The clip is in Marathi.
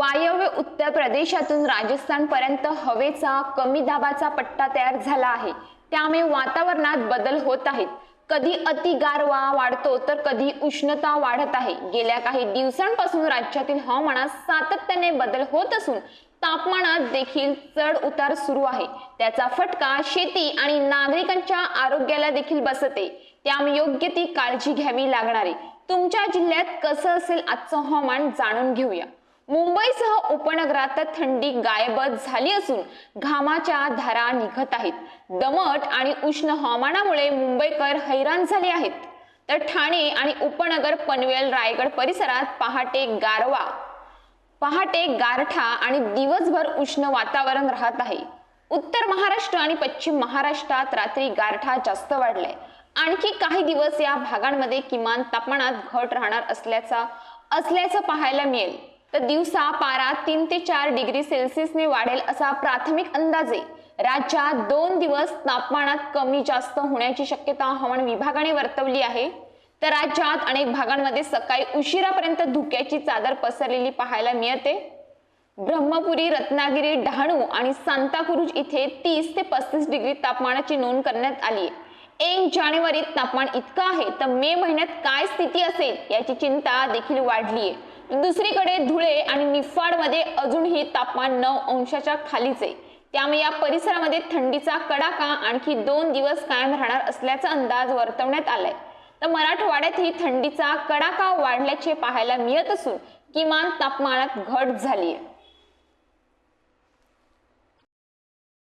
वायव्य उत्तर प्रदेशातून राजस्थान पर्यंत हवेचा कमी दाबाचा पट्टा तयार झाला आहे. त्यामुळे वातावरणात बदल होत आहेत. कधी अति गारवा वाढतो तर कधी उष्णता वाढत आहे. गेल्या काही दिवसांपासून राज्यातील हवामानात सातत्याने बदल होत असून तापमानात देखील चढ उतार सुरू आहे. त्याचा फटका शेती आणि नागरिकांच्या आरोग्याला देखील बसते. त्यामुळे योग्य ती काळजी घ्यावी लागणार आहे. तुमच्या जिल्ह्यात कसं असेल आजचं हवामान जाणून घेऊया. मुंबईसह उपनगरात थंडी गायबच झाली असून घामाच्या धारा निघत आहेत. दमट आणि उष्ण हवामानामुळे मुंबईकर हैराण झाले आहेत. तर ठाणे आणि उपनगर पनवेल रायगड परिसरात पहाटे गारवा पहाटे गारठा आणि दिवसभर उष्ण वातावरण राहत आहे. उत्तर महाराष्ट्र आणि पश्चिम महाराष्ट्रात रात्री गारठा जास्त वाढलाय. आणखी काही दिवस या भागांमध्ये किमान तापमानात घट राहणार असल्याचा असल्याचं पाहायला मिळेल. तर दिवसा पारा तीन ते चार डिग्री सेल्सिअसने वाढेल असा प्राथमिक अंदाज आहे राज्यात दोन दिवस तापमानात कमी जास्त होण्याची शक्यता हवामान विभागाने वर्तवली आहे. तर राज्यात अनेक भागांमध्ये सकाळी उशिरापर्यंत धुक्याची चादर पसरलेली पाहायला मिळते. ब्रह्मपुरी रत्नागिरी डहाणू आणि सांताक्रुज इथे तीस ते पस्तीस डिग्री तापमानाची नोंद करण्यात आली आहे. एक जानेवारीत तापमान इतकं आहे तर मे महिन्यात काय स्थिती असेल याची चिंता देखील वाढली आहे. दुसरीकडे धुळे आणि निफाडमध्ये अजूनही तापमान नऊ अंशाच्या खालीच आहे. त्यामुळे या परिसरामध्ये थंडीचा कडाका आणखी दोन दिवस कायम राहणार असल्याचा अंदाज वर्तवण्यात आलाय. तर मराठवाड्यातही थंडीचा कडाका वाढल्याचे पाहायला मिळत असून किमान तापमानात घट झाली आहे